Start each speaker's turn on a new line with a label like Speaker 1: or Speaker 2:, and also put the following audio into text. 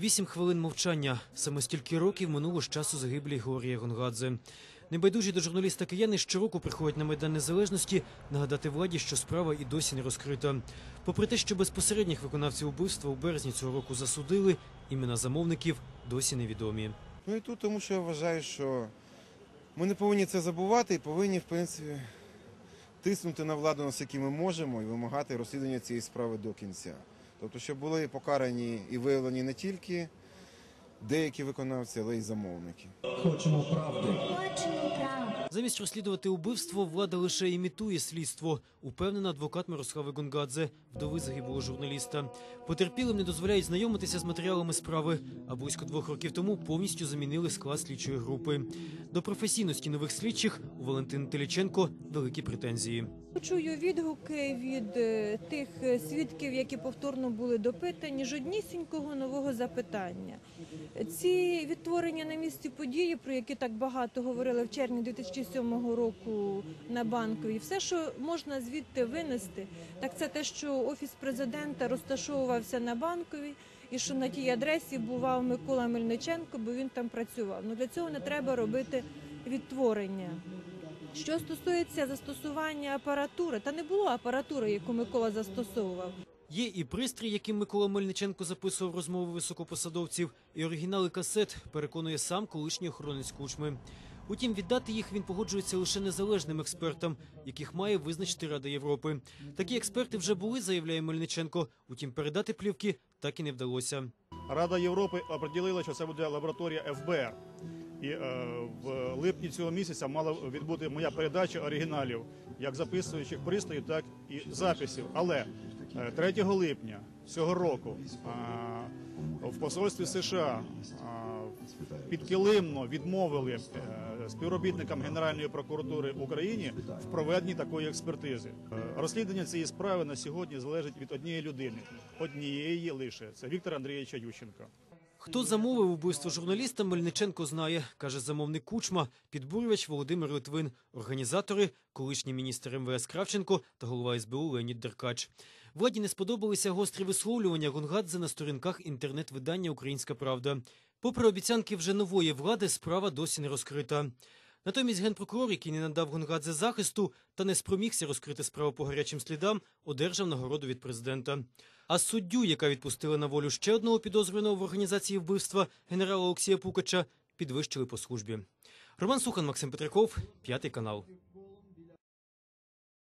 Speaker 1: Вісім хвилин мовчання. Саме стільки років минуло з часу загиблі Георгія Гонгадзе. Небайдужі до журналіста кияни щороку приходять на Майдан Незалежності нагадати владі, що справа і досі не розкрита. Попри те, що безпосередніх виконавців убивства у березні цього року засудили, імена замовників досі невідомі.
Speaker 2: Ну і тут тому, що я вважаю, що ми не повинні це забувати і повинні, в принципі, тиснути на владу, наскільки ми можемо, і вимагати розслідування цієї справи до кінця. Тобто, щоб були покарані і виявлені не тільки деякі виконавці, але й замовники.
Speaker 3: Хочемо правди.
Speaker 4: Хочемо правду.
Speaker 1: Замість розслідувати убивство, влада лише імітує слідство, упевнена адвокат Мирослави Гонгадзе, вдови загиблого журналіста. Потерпілим не дозволяють знайомитися з матеріалами справи, а близько двох років тому повністю замінили склад слідчої групи. До професійності нових слідчих у Валентини Теліченко великі претензії.
Speaker 5: Чую відгуки від е, тих е, свідків, які повторно були допитані, жоднісінького нового запитання. Ці відтворення на місці події, про які так багато говорили в червні 2007 року на банковій, все, що можна звідти винести, так це те, що офіс президента розташовувався на банковій. І що на тій адресі бував Микола Мельниченко, бо він там працював. Ну для цього не треба робити відтворення. Що стосується застосування апаратури, та не було апаратури, яку Микола застосовував.
Speaker 1: Є і пристрій, яким Микола Мельниченко записував розмови високопосадовців, і оригінали касет, переконує сам колишній охоронець кучми. Утім, віддати їх він погоджується лише незалежним експертам, яких має визначити Рада Європи. Такі експерти вже були, заявляє Мельниченко. Утім, передати плівки так і не вдалося.
Speaker 6: Рада Європи оприділила, що це буде лабораторія ФБР. І е, в липні цього місяця мала відбути моя передача оригіналів, як записуючих пристроїв, так і записів. Але е, 3 липня цього року е, в посольстві США е, підкилимно відмовили е, співробітникам Генеральної прокуратури України в проведенні такої експертизи. Е, Розслідування цієї справи на сьогодні залежить від однієї людини, однієї лише це Віктора Андрійовича Ющенка.
Speaker 1: Хто замовив убивство журналіста, Мельниченко знає, каже замовник Кучма, підбурювач Володимир Литвин, організатори, колишній міністр МВС Кравченко та голова СБУ Леонід Деркач. Владі не сподобалися гострі висловлювання Гонгадзе на сторінках інтернет-видання Українська Правда. Попри обіцянки вже нової влади, справа досі не розкрита. Натомість генпрокурор, який не надав Гонгадзе захисту та не спромігся розкрити справу по гарячим слідам, одержав нагороду від президента. А суддю, яка відпустила на волю ще одного підозрюваного в організації вбивства генерала Олексія Пукача, підвищили по службі. Роман Сухан, Максим Петраков, п'ятий канал.